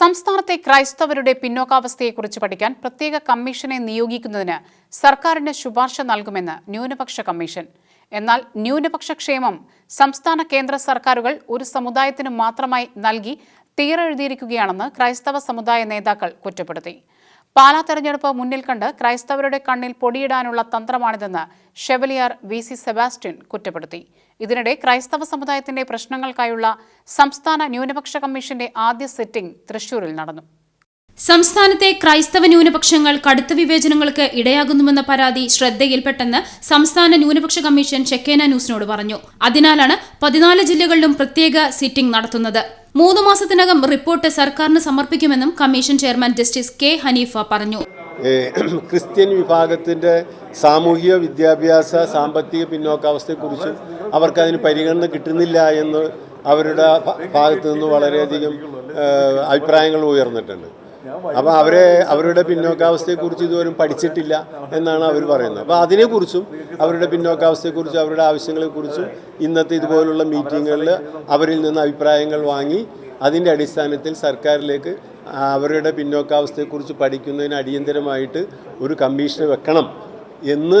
സംസ്ഥാനത്തെ ക്രൈസ്തവരുടെ പിന്നോക്കാവസ്ഥയെക്കുറിച്ച് പഠിക്കാൻ പ്രത്യേക കമ്മീഷനെ നിയോഗിക്കുന്നതിന് സർക്കാരിന് ശുപാർശ നൽകുമെന്ന് ന്യൂനപക്ഷ കമ്മീഷൻ. എന്നാൽ ന്യൂനപക്ഷ ക്ഷേമം സംസ്ഥാന കേന്ദ്ര സർക്കാരുകൾ ഒരു സമുദായത്തിന് മാത്രമായി നൽകി തീരെഴുതിയിരിക്കുകയാണെന്ന് ക്രൈസ്തവ സമുദായ നേതാക്കൾ കുറ്റപ്പെടുത്തി. പാലാ തെരഞ്ഞെടുപ്പ് മുന്നിൽ കണ്ട് ക്രൈസ്തവരുടെ കണ്ണിൽ പൊടിയിടാനുള്ള തന്ത്രമാണിതെന്ന് ഷെവലിയാർ വി സി സെബാസ്റ്റ്യൻ കുറ്റപ്പെടുത്തി. ഇതിനിടെ ക്രൈസ്തവ സമുദായത്തിന്റെ പ്രശ്നങ്ങൾക്കായുള്ള സംസ്ഥാന ന്യൂനപക്ഷ കമ്മീഷന്റെ ആദ്യ സിറ്റിംഗ് തൃശൂരിൽ നടന്നു. സംസ്ഥാനത്തെ ക്രൈസ്തവ ന്യൂനപക്ഷങ്ങൾ കടുത്ത വിവേചനങ്ങൾക്ക് ഇടയാകുന്നുവെന്ന പരാതി ശ്രദ്ധയിൽപ്പെട്ടെന്ന് സംസ്ഥാന ന്യൂനപക്ഷ കമ്മീഷൻ ചെക്കേന ന്യൂസിനോട് പറഞ്ഞു. അതിനാലാണ് പതിനാല് ജില്ലകളിലും പ്രത്യേക സിറ്റിംഗ് നടത്തുന്നത്. മൂന്ന് മാസത്തിനകം റിപ്പോർട്ട് സർക്കാരിന് സമർപ്പിക്കുമെന്നും commission chairman justice K Haneefa പറഞ്ഞു. ക്രിസ്ത്യൻ വിഭാഗത്തിന്റെ സാമൂഹിക വിദ്യാഭ്യാസ സാമ്പത്തിക പിന്നോക്കാവസ്ഥയെക്കുറിച്ചും അവർക്കതിന് പരിഗണന കിട്ടുന്നില്ല എന്ന് അവരുടെ ഭാഗത്തു നിന്ന് വളരെയധികം അഭിപ്രായങ്ങൾ ഉയർന്നിട്ടുണ്ട്. അപ്പോൾ അവരെ അവരുടെ പിന്നോക്കാവസ്ഥയെക്കുറിച്ച് ഇതുവരും പഠിച്ചിട്ടില്ല എന്നാണ് അവർ പറയുന്നത്. അപ്പോൾ അതിനെക്കുറിച്ചും അവരുടെ പിന്നോക്കാവസ്ഥയെക്കുറിച്ചും അവരുടെ ആവശ്യങ്ങളെക്കുറിച്ചും ഇന്നത്തെ ഇതുപോലുള്ള മീറ്റിങ്ങുകളിൽ അവരിൽ നിന്ന് അഭിപ്രായങ്ങൾ വാങ്ങി അതിന്റെ അടിസ്ഥാനത്തിൽ സർക്കാരിലേക്ക് അവരുടെ പിന്നോക്കാവസ്ഥയെക്കുറിച്ച് പഠിക്കുന്നതിന് അടിയന്തരമായിട്ട് ഒരു കമ്മീഷൻ വെക്കണം എന്ന്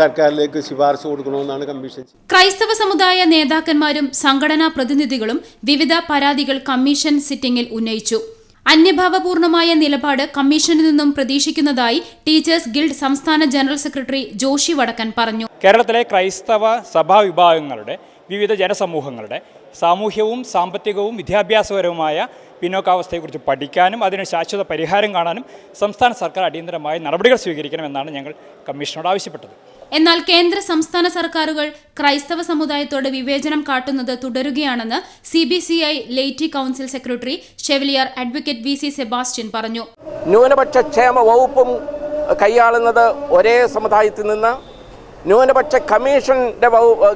സർക്കാരിലേക്ക് ശുപാർശ കൊടുക്കണമെന്നാണ് കമ്മീഷൻ ക്രൈസ്തവ സമുദായ നേതാക്കന്മാരും സംഘടനാ പ്രതിനിധികളും വിവിധ പരാതികൾ കമ്മീഷൻ സിറ്റിംഗിൽ ഉന്നയിച്ചു. അന്യഭാവപൂർണമായ നിലപാട് കമ്മീഷനിൽ നിന്നും പ്രതീക്ഷിക്കുന്നതായി ടീച്ചേഴ്സ് ഗിൽഡ് സംസ്ഥാന ജനറൽ സെക്രട്ടറി ജോഷി വടക്കൻ പറഞ്ഞു. കേരളത്തിലെ ക്രൈസ്തവ സഭാ വിഭാഗങ്ങളുടെ വിവിധ ജനസമൂഹങ്ങളുടെ സാമൂഹ്യവും സാമ്പത്തികവും വിദ്യാഭ്യാസപരവുമായ പിന്നോക്കാവസ്ഥയെക്കുറിച്ച് പഠിക്കാനും അതിന് ശാശ്വത പരിഹാരം കാണാനും സംസ്ഥാന സർക്കാർ അടിയന്തരമായ നടപടികൾ സ്വീകരിക്കണമെന്നാണ് ഞങ്ങൾ കമ്മീഷനോട് ആവശ്യപ്പെട്ടത്. എന്നാൽ കേന്ദ്ര സംസ്ഥാന സർക്കാരുകൾ ക്രൈസ്തവ സമുദായത്തോട് വിവേചനം കാട്ടുന്നത് തുടരുകയാണെന്ന് C B C I laity council secretary chevalier advocate V C Sebastian പറഞ്ഞു. ന്യൂനപക്ഷ ക്ഷേമ വകുപ്പും കൈയാളുന്നത് ഒരേ സമുദായത്തിൽ നിന്ന് ന്യൂനപക്ഷ കമ്മീഷന്റെ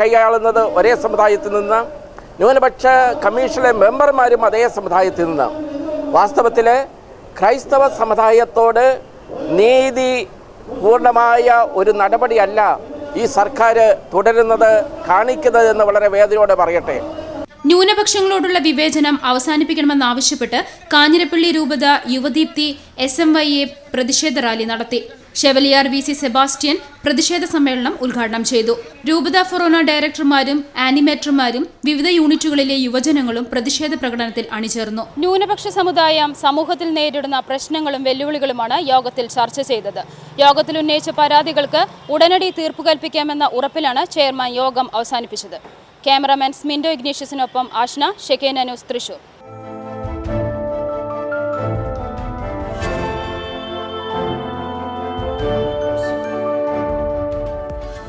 കൈയാളുന്നത് ഒരേ സമുദായത്തിൽ നിന്ന് ന്യൂനപക്ഷ കമ്മീഷനിലെ മെമ്പർമാരും അതേ സമുദായത്തിൽ നിന്ന്. വാസ്തവത്തിൽ ക്രൈസ്തവ സമുദായത്തോട് നീതി പൂർണമായ ഒരു നടപടിയല്ല ഈ സർക്കാർ തുടരുന്നത് കാണിക്കുന്നത് എന്ന് വളരെ വേദനയോടെ പറയട്ടെ. ന്യൂനപക്ഷങ്ങളോടുള്ള വിവേചനം അവസാനിപ്പിക്കണമെന്നാവശ്യപ്പെട്ട് കാഞ്ഞിരപ്പള്ളി രൂപത Yuvadeepthi S M Y A പ്രതിഷേധ റാലി നടത്തി. ഷെവലിയാർ വി സി സെബാസ്റ്റ്യൻ പ്രതിഷേധ സമ്മേളനം ഉദ്ഘാടനം ചെയ്തു. രൂപത ഫൊറോന ഡയറക്ടർമാരും ആനിമേറ്റർമാരും വിവിധ യൂണിറ്റുകളിലെ യുവജനങ്ങളും പ്രതിഷേധ പ്രകടനത്തിൽ അണിചേർന്നു. ന്യൂനപക്ഷ സമുദായം സമൂഹത്തിൽ നേരിടുന്ന പ്രശ്നങ്ങളും വെല്ലുവിളികളുമാണ് യോഗത്തിൽ ചർച്ച ചെയ്തത്. യോഗത്തിൽ ഉന്നയിച്ച പരാതികൾക്ക് ഉടനടി തീർപ്പ് കൽപ്പിക്കാമെന്ന ഉറപ്പിലാണ് ചെയർമാൻ യോഗം അവസാനിപ്പിച്ചത്. ക്യാമറമാൻ സ്മിൻഡോ ഇഗ്നീഷ്യസിനൊപ്പം ആഷ്ന ഷെക്കേന ന്യൂസ് തൃശൂർ.